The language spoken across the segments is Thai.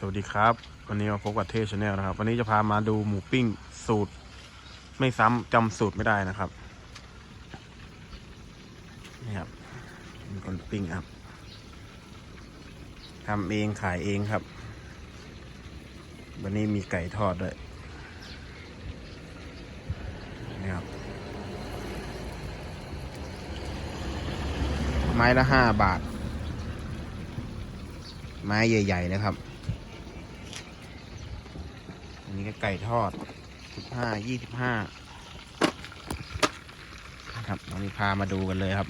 สวัสดีครับ วันนี้มาพบกับเทชแนลนะครับ วันนี้จะพามาดูหมูปิ้งสูตร ไม่ซ้ำจำสูตรไม่ได้นะครับนี่ครับมีคนปิ้งครับทำเองขายเองครับ วันนี้มีไก่ทอดด้วยนี่ครับไม้ละห้าบาท ไม้ใหญ่ ๆ นะครับ นี้ก็ไก่ทอดสิบห้ายี่สิบห้าครับวันนี้พามาดูกันเลยครับ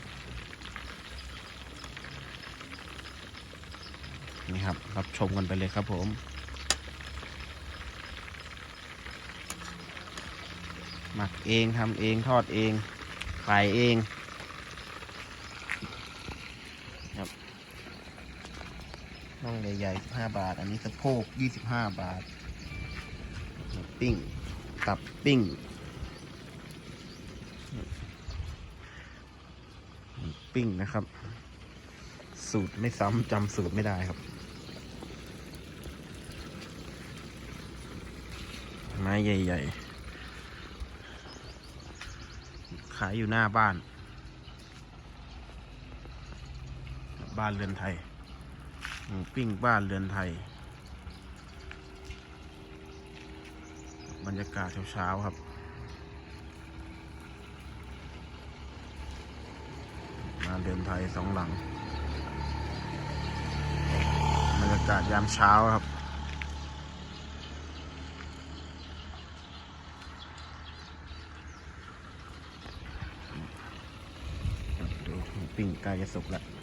นี่ครับ รับชมกันไปเลยครับผมหมักเองทำเองทอดเองขายเองครับน่องใหญ่ๆสิบาท อันนี้สะโพกยี่สิบห้าบาท ปิ้ง ตับปิ้ง ปิ้งนะครับ สูตรไม่ซ้ำจำสูตรไม่ได้ครับ ไม้ใหญ่ ๆ ขายอยู่หน้าบ้าน บ้านเรือนไทย หมูปิ้งบ้านเรือนไทย บรรยากาศเช้าๆครับ มาเรือนไทยสองหลัง บรรยากาศยามเช้าครับดูปิ้งใกล้จะสุกแล้ว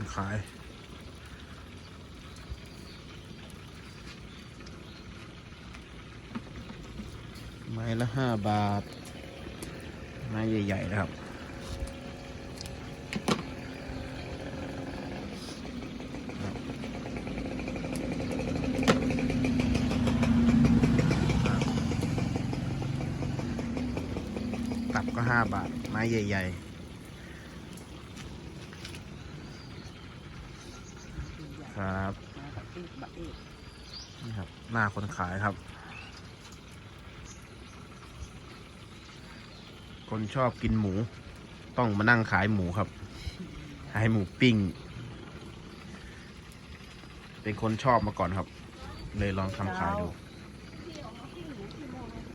คนขายไม้ละห้าบาท ไม้ใหญ่ ๆ นะครับ ตับก็ห้าบาท ไม้ใหญ่ ๆ ครับมาจากที่บักเอกนี่ครับ หน้าคนขายครับ คนชอบกินหมู ต้องมานั่งขายหมูครับ ขายหมูปิ้ง เป็นคนชอบมาก่อนครับ เลยลองทำขายดูเช้